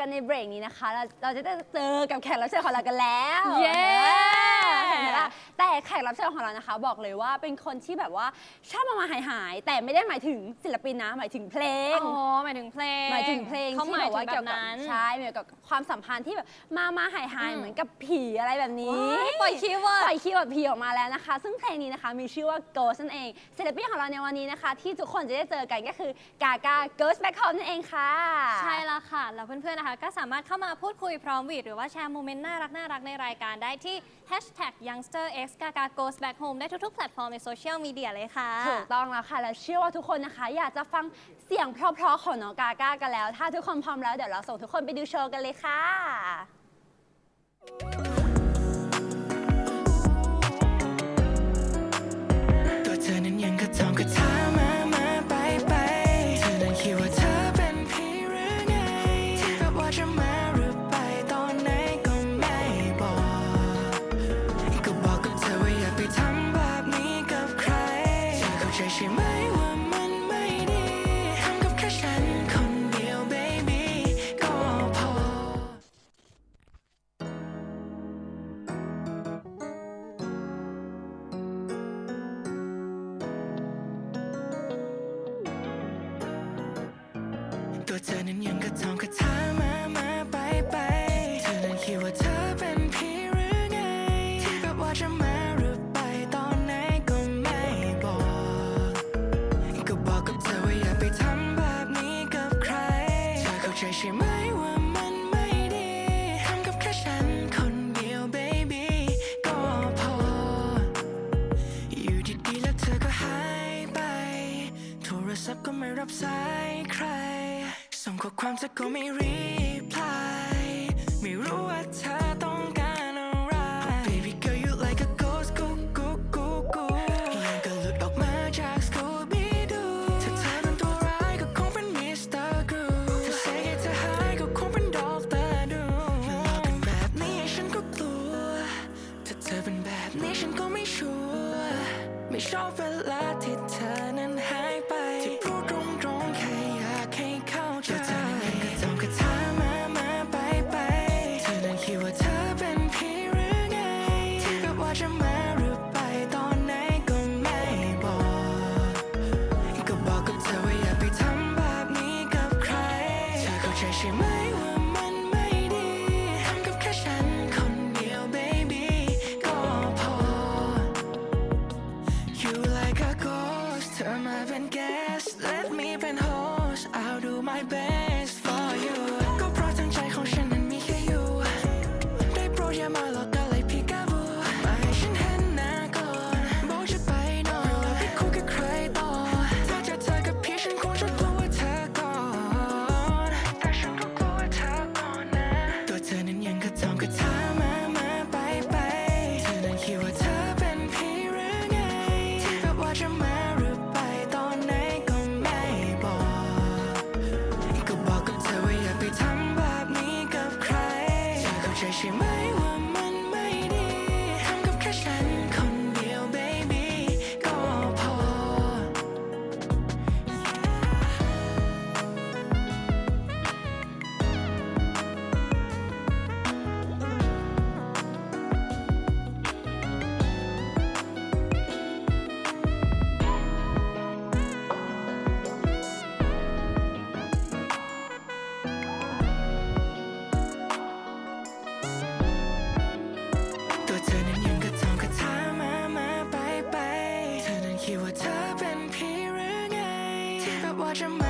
กันในเบรกนี้นะคะ เราเราจะได้เจอกับแขกรับเชิญของเรากันแล้ว เย้ ล่ะแต่แขกรับเชิญของเรานะคะ บอกเลยว่าเป็นคนที่แบบว่าชอบมามาหายหายๆแต่ไม่ได้หมายถึงศิลปินนะหมายถึงเพลง อ๋อหมายถึงเพลงหมายถึงเพลงเขาที่หมาแบยบถึว่างแบเกี่ยวบกับนั้น ใช่เกี่ยวกับความสัมพันธ์ที่แบบมามาหายหายอืม เหมือนกับผีอะไรแบบนี้ว้ายปล่อยคีย์เวิร์ดปล่อยคีย์เวิร์ดผีออกมาแล้วนะคะ ซึ่งเพลงนี้นะคะมีชื่อว่า Ghost นั่นเองศิลปินของเราในวันนี้นะคะ ที่ทุกคนจะได้เจอกันก็คือกากา Ghost Back Home นั่นเองค่ะ ใช่แล้วค่ะ แล้วเพื่อนๆ นะคะ ก็สามารถเข้ามาพูดคุยพร้อมวีดหรือว่าแชร์โมเมนต์น่ารักน่ารักในรายการได้ที่ hashtag youngsterx gaga goes back home ได้ทุกๆ แพลตฟอร์มในโซเชียลมีเดียเลยค่ะ ถูกต้องแล้วค่ะ และเชื่อว่าทุกคนนะคะ อยากจะฟังเสียงเพราะๆของน้องกาก้ากันแล้ว ถ้าทุกคนพร้อมแล้วเดี๋ยวเราส่งทุกคนไปดูโชว์กันเลยค่ะ ตัวเธอนั้นยังกระทองกระทามามาไปไปเธอนั้นคิดว่าเธอเป็นผีหรือไง ที่แบบว่าจะมาหรือไปตอนไหนก็ไม่บอก ก็บอกกับเธอว่าอย่าไปทำแบบนี้กับใคร เธอเข้าใจใช่ไหมว่ามันไม่ดีทำกับแค่ฉันคนเดียว baby ก็พอ อยู่ดีๆแล้วเธอก็หายไป โทรศัพท์ก็ไม่รับสายใคร ส่งข้อความเธอก็ไม่รีพลายไม่รู้ว่าเธอต้องการอะไร Baby girl you like a ghost กูกูกูกูยังก็หลุดออกมาจาก Scooby Doo ถ้าเธอนั้นตัวร้ายก็คงเป็น Mr. Gru ถ้าเสกให้เธอหายก็คงเป็น Doctor Doom มันหลอกกันแบบนี้ฉันก็กลัว ถ้าเธอเป็นแบบนี้ฉันก็ไม่ชัวร์ไม่ชอบเวลาที่เธอ เธ คิดว่าเธอเป็นผีหรือไง ที่แบบว่าจะมา